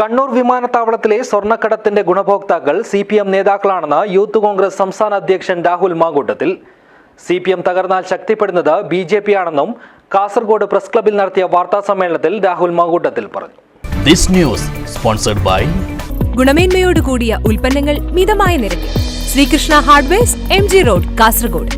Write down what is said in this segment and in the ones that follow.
കണ്ണൂർ വിമാനത്താവളത്തിലെ സ്വർണക്കടത്തിന്റെ ഗുണഭോക്താക്കൾ സി പി എം നേതാക്കളാണെന്ന് യൂത്ത് കോൺഗ്രസ് സംസ്ഥാന അധ്യക്ഷൻ Rahul Mamkootathil. C P M തകർന്നാൽ ശക്തിപ്പെടുന്നത് ബി ജെ പി ആണെന്നും കാസർഗോഡ് പ്രസ് ക്ലബിൽ നടത്തിയ വാർത്താ സമ്മേളനത്തിൽ രാഹുൽ മാങ്കൂട്ടത്തിൽ പറഞ്ഞു. This news sponsored by ഗുണമേന്മയോട് കൂടിയ ഉൽപ്പന്നങ്ങൾ മിതമായ നിരക്കിൽ. Sreekrishna hardwares M G road Kasaragod.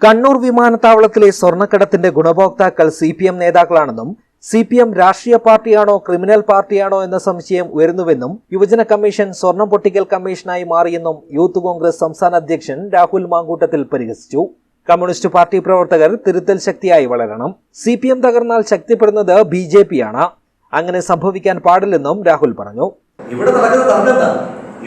Kannur വിമാനത്താവളത്തിലെ സ്വർണക്കടത്തിന്റെ ഗുണഭോക്താക്കൾ സി പി എം നേതാക്കളാണെന്നും സി പി എം രാഷ്ട്രീയ പാർട്ടിയാണോ ക്രിമിനൽ പാർട്ടിയാണോ എന്ന സംശയം ഉയരുന്നുവെന്നും യുവജന കമ്മീഷൻ സ്വർണം പൊട്ടിക്കൽ കമ്മീഷനായി മാറിയെന്നും യൂത്ത് കോൺഗ്രസ് സംസ്ഥാന അധ്യക്ഷൻ രാഹുൽ മാങ്കൂട്ടത്തിൽ പരിഹസിച്ചു. കമ്മ്യൂണിസ്റ്റ് പാർട്ടി പ്രവർത്തകർ തിരുത്തൽ ശക്തിയായി വളരണം. സി പി എം തകർന്നാൽ ശക്തിപ്പെടുന്നത് ബി ജെ പി ആണ് അങ്ങനെ സംഭവിക്കാൻ പാടില്ലെന്നും രാഹുൽ പറഞ്ഞു. ഇവിടെ നടക്കുന്ന തർക്കം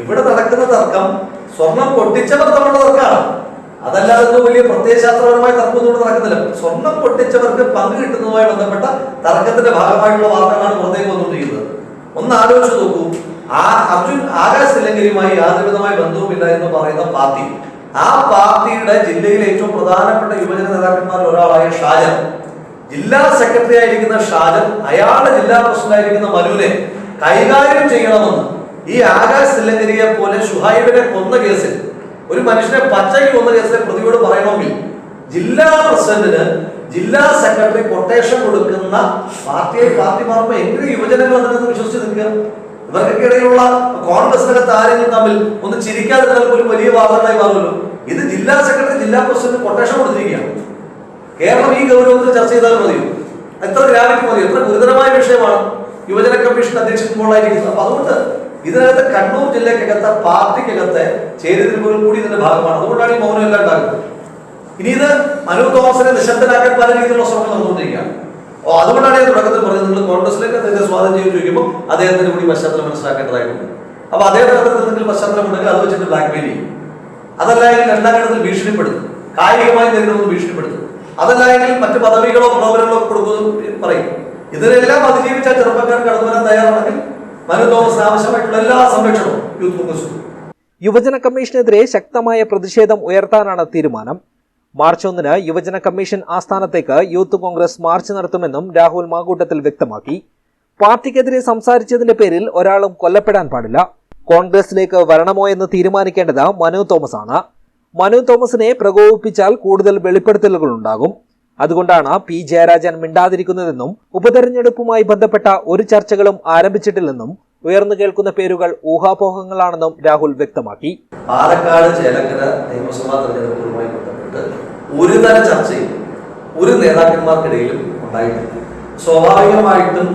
ഇവിടെ നടക്കുന്ന തർക്കം സ്വർണം പൊട്ടിച്ചവർ തമ്മിലുള്ള തർക്കമാണ്. അതല്ലാതെ വലിയ പ്രത്യയശാസ്ത്രപരമായ തർക്കമൊന്നും ഇവിടെ നടക്കുന്നില്ല സ്വർണം പൊട്ടിച്ചവർക്ക് പങ്ക് കിട്ടുന്നതുമായി ബന്ധപ്പെട്ട തർക്കത്തിന്റെ ഭാഗമായിട്ടുള്ള വാർത്തകളാണ് പുറത്തേക്ക് വന്നുകൊണ്ടിരിക്കുന്നത്. ഒന്ന് ആലോചിച്ച് നോക്കൂ. ആ അർജുൻ ആകാശ് തിലങ്കരിയുമായി യാതൊരുവിധമായ ബന്ധവുമില്ല എന്ന് പറയുന്ന പാർട്ടി. ആ പാർട്ടിയുടെ ജില്ലയിലെ ഏറ്റവും പ്രധാനപ്പെട്ട യുവജന നേതാക്കന്മാരിൽ ഒരാളായ ഷാജൻ. ജില്ലാ സെക്രട്ടറി ആയിരിക്കുന്ന ഷാജൻ അയാളുടെ ജില്ലാ പ്രസിഡന്റ് ആയിരിക്കുന്ന മനുവിനെ കൈകാര്യം ചെയ്യണമെന്ന് ഈ ആകാശ് ലങ്കരിയെ പോലെ ഷുഹൈബിനെ കൊന്ന കേസിൽ ഒരു മനുഷ്യനെ പച്ചയ്ക്ക് വന്ന കേസിലെ പ്രതിയോട് പറയണമെങ്കിൽ ജില്ലാ പ്രസിഡന്റിന് ജില്ലാ സെക്രട്ടറി കൊട്ടേഷൻ കൊടുക്കുന്ന പാർട്ടിയെ പാർട്ടി മാറുമ്പോൾ എങ്ങനെ യുവജനങ്ങൾ അതിനകത്ത് വിശ്വസിച്ച് നിൽക്കുക? ഇവർക്കൊക്കെ ഇടയിലുള്ള ആരെങ്കിലും തമ്മിൽ ഒന്ന് ചിരിക്കാതിരുന്നാൽ പോലും വലിയ വാർത്തകളായി മാറുമല്ലോ. ഇത് ജില്ലാ സെക്രട്ടറി ജില്ലാ പ്രസിഡന്റ് കൊട്ടേഷൻ കൊടുത്തിരിക്കുകയാണ്. കേരളം ഈ ഗൗരവത്തിൽ ചർച്ച ചെയ്താൽ മതിയോ? എത്ര ഗ്രാവിറ്റി മതിയോ? എത്ര ഗുരുതരമായ വിഷയമാണ് യുവജന കമ്മീഷൻ അധ്യക്ഷൻ അപ്പൊ അതുകൊണ്ട് ഇതിനകത്ത് കണ്ണൂർ ജില്ലക്കകത്ത് പാർട്ടിക്കകത്തെ ചേരിതിരിവുകൾ കൂടി ഇതിന്റെ ഭാഗമാണ്. അതുകൊണ്ടാണ് ഈ മൗനം എല്ലാം ഉണ്ടാകുന്നത് ഇനി ഇത് മനു തോമസിനെ നിശബ്ദനാക്കാൻ പല രീതിയിലുള്ള ശ്രമങ്ങൾ നടന്നുകൊണ്ടിരിക്കുകയാണ്. ഓ അതുകൊണ്ടാണ് ഞാൻ തുടക്കത്തിൽ പറഞ്ഞത്. നിങ്ങൾ കോൺഗ്രസിലേക്ക് അദ്ദേഹത്തെ സ്വാധീനം ചെയ്ത് ചോദിക്കുമ്പോൾ അദ്ദേഹത്തിന് കൂടി പശ്ചാത്തലം മനസ്സിലാക്കേണ്ടതായിട്ടുണ്ട്. അപ്പൊ അദ്ദേഹത്തിന് എന്തെങ്കിലും പശ്ചാത്തലം ഉണ്ടെങ്കിൽ അത് വെച്ചിട്ട് ബ്ലാക്ക്മെയിൽ ചെയ്യും. അതല്ല എങ്കിൽ രണ്ടാം ഘട്ടത്തിൽ ഭീഷണിപ്പെടുത്തും. കായികമായി നേരിടുന്നത് ഭീഷണിപ്പെടുത്തും. അതല്ല എങ്കിൽ മറ്റ് പദവികളോ പ്രോഗ്രാമുകളോ കൊടുക്കുന്നു പറയും. ഇതിനെല്ലാം അതിജീവിച്ച ചെറുപ്പക്കാർ കടന്നു വരാൻ തയ്യാറാണെങ്കിൽ എല്ലാ യൂത്ത് കോൺഗ്രസ് യുവജന കമ്മീഷനെതിരെ ശക്തമായ പ്രതിഷേധം ഉയർത്താനാണ് തീരുമാനം. മാർച്ച് ഒന്നിന് യുവജന കമ്മീഷൻ ആസ്ഥാനത്തേക്ക് യൂത്ത് കോൺഗ്രസ് മാർച്ച് നടത്തുമെന്നും രാഹുൽ മാകൂട്ടത്തിൽ വ്യക്തമാക്കി. പാർട്ടിക്കെതിരെ സംസാരിച്ചതിന്റെ പേരിൽ ഒരാളും കൊല്ലപ്പെടാൻ പാടില്ല. കോൺഗ്രസിലേക്ക് വരണമോ എന്ന് തീരുമാനിക്കേണ്ടത് മനു തോമസ് ആണ് മനു തോമസിനെ പ്രകോപിപ്പിച്ചാൽ കൂടുതൽ വെളിപ്പെടുത്തലുകൾ ഉണ്ടാകും അതുകൊണ്ടാണ് പി ജയരാജൻ മിണ്ടാതിരിക്കുന്നതെന്നും ഉപതെരഞ്ഞെടുപ്പുമായി ബന്ധപ്പെട്ട ഒരു ചർച്ചകളും ആരംഭിച്ചിട്ടില്ലെന്നും ഉയർന്നു കേൾക്കുന്ന പേരുകൾ ഊഹാപോഹങ്ങളാണെന്നും രാഹുൽ വ്യക്തമാക്കി. പാലക്കാട് ചേലക്കര നിയമസഭാ തെരഞ്ഞെടുപ്പുകളുമായി ബന്ധപ്പെട്ട് ഒരു തര ചർച്ചയും ഒരു നേതാക്കന്മാർക്കിടയിലും ഉണ്ടായിട്ടില്ല. സ്വാഭാവികമായിട്ടും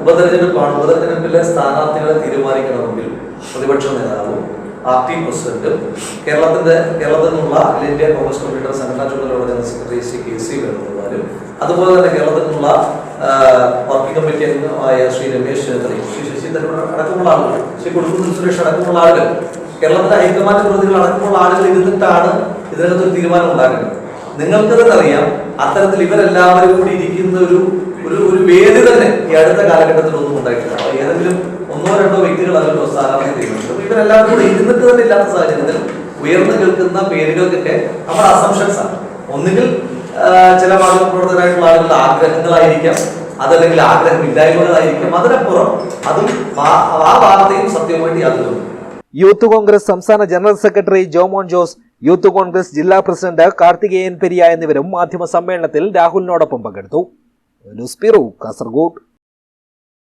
ഉപതെരഞ്ഞെടുപ്പാണ് ഉപതെരഞ്ഞെടുപ്പിലെ സ്ഥാനാർത്ഥികളെ തീരുമാനിക്കണമെങ്കിൽ പ്രതിപക്ഷ നേതാവും പാർട്ടി പ്രസിഡന്റും കേരളത്തിന്റെ കേരളത്തിൽ നിന്നുള്ള അഖിലേന്ത്യാ കോൺഗ്രസ് കമ്മിറ്റിയുടെ സംഘടനാ ചുമതലയുള്ള general secretary Shri K C വേണുഗോപാലും അതുപോലെ തന്നെ കേരളത്തിൽ നിന്നുള്ള വർക്കിംഗ് കമ്മിറ്റി അംഗമായ ശ്രീ രമേശ് ചെന്നിത്തലയും ശ്രീ ശശി അടക്കമുള്ള ആളുകൾ ശ്രീ കൊടുക്കുന്ന സുരേഷ് അടക്കമുള്ള ആളുകൾ കേരളത്തിലെ ഹൈക്കമാൻഡ് പ്രതിനിധികൾ അടക്കമുള്ള ആളുകൾ ഇരുന്നിട്ടാണ് ഇതിനകത്ത് ഒരു തീരുമാനം ഉണ്ടാക്കുന്നത് നിങ്ങൾക്ക് തന്നെ അറിയാം അത്തരത്തിൽ ഇവരെല്ലാവരും കൂടി ഇരിക്കുന്ന ഒരു ഒരു ഒരു വേദി തന്നെ ഈ അടുത്ത കാലഘട്ടത്തിൽ ഒന്നും ഉണ്ടായിട്ടില്ല. ഏതെങ്കിലും ഒന്നോ രണ്ടോ വ്യക്തികൾ അതിലോ സ്ഥാനാർത്ഥി തീരുമാനിച്ചു. ഇവരെല്ലാവരും കൂടി ഇരുന്നിട്ട് തന്നെ ഇല്ലാത്ത സാഹചര്യത്തിൽ ഉയർന്നു കേൾക്കുന്ന പേരുകൾക്കൊക്കെ നമ്മുടെ അസംഷൻസ് ആണ്. ഒന്നുകിൽ ചില മാധ്യമപ്രവർത്തകരായിട്ടുള്ള ആളുകളുടെ ആഗ്രഹങ്ങളായിരിക്കാം. അതല്ലെങ്കിൽ ആഗ്രഹമില്ലായ്മകളായിരിക്കാം. അതിനപ്പുറം അതും ആ- വാർത്തയും സത്യമായിട്ട് യാതൊരു യൂത്ത് കോൺഗ്രസ് സംസ്ഥാന general secretary Jomon Jose youth Congress ജില്ലാ പ്രസിഡന്റ് കാർത്തികേയൻ പെരിയ എന്നിവരും മാധ്യമ സമ്മേളനത്തിൽ രാഹുലിനോടൊപ്പം പങ്കെടുത്തു. കാസർഗോഡ്.